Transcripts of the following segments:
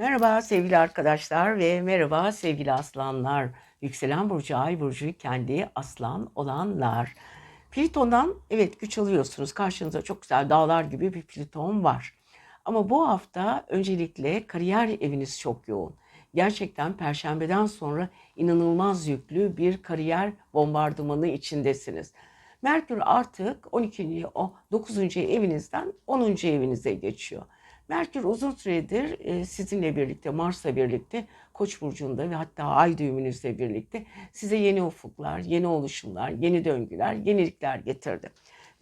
Merhaba sevgili arkadaşlar ve merhaba sevgili aslanlar. Yükselen burcu, ay burcu, kendi aslan olanlar. Plüton'dan evet güç alıyorsunuz. Karşınızda çok güzel dağlar gibi bir Plüton var. Ama bu hafta öncelikle kariyer eviniz çok yoğun. Gerçekten perşembeden sonra inanılmaz yüklü bir kariyer bombardımanı içindesiniz. Merkür artık 12. o 9. evinizden 10. evinize geçiyor. Merkür uzun süredir e, sizinle birlikte, Mars'la birlikte, Koç burcunda ve hatta Ay düğümünüzle birlikte size yeni ufuklar, yeni oluşumlar, yeni döngüler, yenilikler getirdi.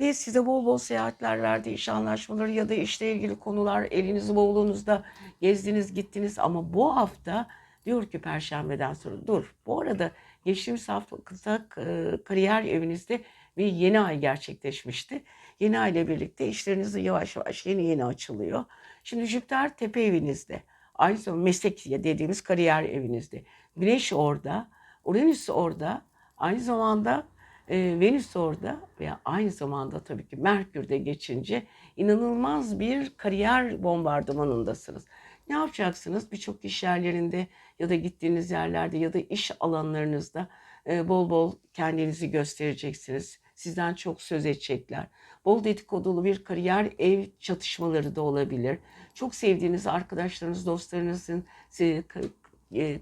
Ve size bol bol seyahatler verdi, iş anlaşmaları ya da işle ilgili konular, elinizi bavulunuzda gezdiniz, gittiniz ama bu hafta diyor ki Perşembeden sonra dur. Bu arada geçtiğimiz hafta kısa e, kariyer evinizde bir yeni ay gerçekleşmişti. Yeni ay ile birlikte işleriniz yavaş yavaş yeni yeni açılıyor. Şimdi Jüpiter tepe evinizde. Aynı zamanda meslek dediğimiz kariyer evinizde. Güneş orada, Uranüs orada. Aynı zamanda e, Venüs orada ve aynı zamanda tabii ki Merkür de geçince inanılmaz bir kariyer bombardımanındasınız. Ne yapacaksınız? Birçok iş yerlerinde ya da gittiğiniz yerlerde ya da iş alanlarınızda e, bol bol kendinizi göstereceksiniz. Sizden çok söz edecekler. Bol dedikodulu bir kariyer ev çatışmaları da olabilir. Çok sevdiğiniz arkadaşlarınız, dostlarınızın sizi e,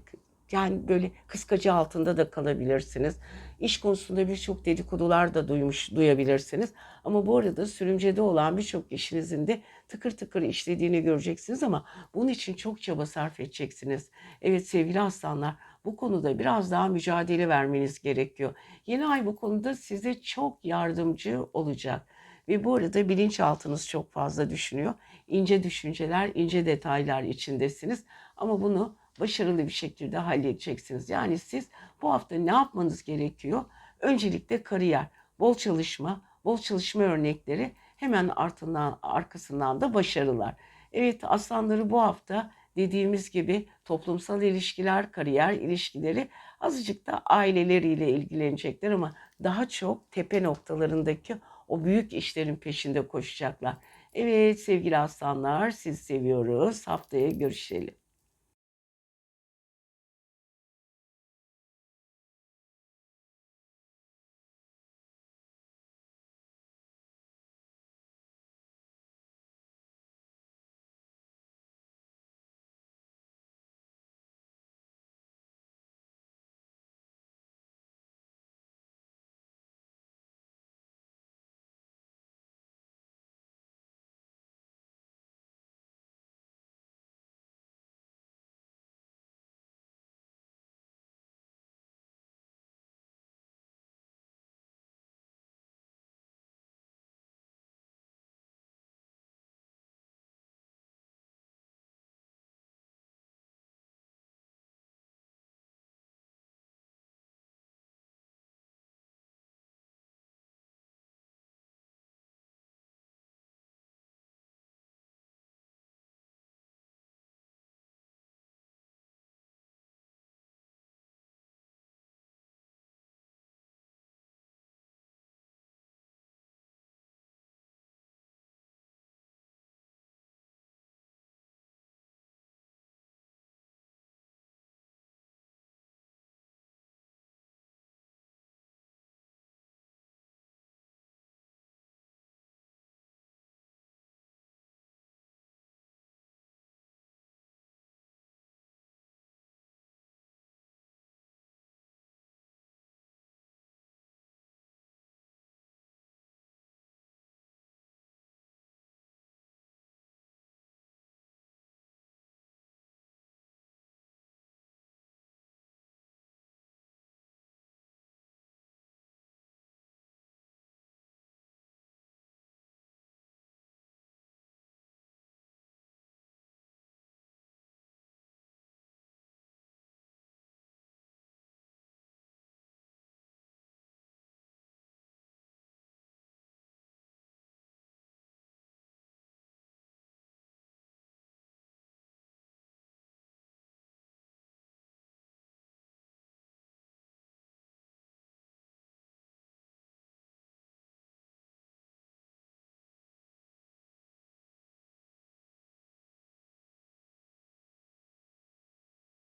yani böyle kıskacı altında da kalabilirsiniz. İş konusunda birçok dedikodular da duymuş, duyabilirsiniz. Ama bu arada sürümcede olan birçok işinizin de tıkır tıkır işlediğini göreceksiniz ama bunun için çok çaba sarf edeceksiniz. Evet sevgili aslanlar bu konuda biraz daha mücadele vermeniz gerekiyor. Yeni ay bu konuda size çok yardımcı olacak. Ve bu arada bilinçaltınız çok fazla düşünüyor. İnce düşünceler, ince detaylar içindesiniz. Ama bunu başarılı bir şekilde halledeceksiniz. Yani siz bu hafta ne yapmanız gerekiyor? Öncelikle kariyer, bol çalışma, bol çalışma örnekleri hemen ardından, arkasından da başarılar. Evet aslanları bu hafta dediğimiz gibi toplumsal ilişkiler, kariyer ilişkileri azıcık da aileleriyle ilgilenecekler ama daha çok tepe noktalarındaki o büyük işlerin peşinde koşacaklar. Evet sevgili aslanlar siz seviyoruz. Haftaya görüşelim.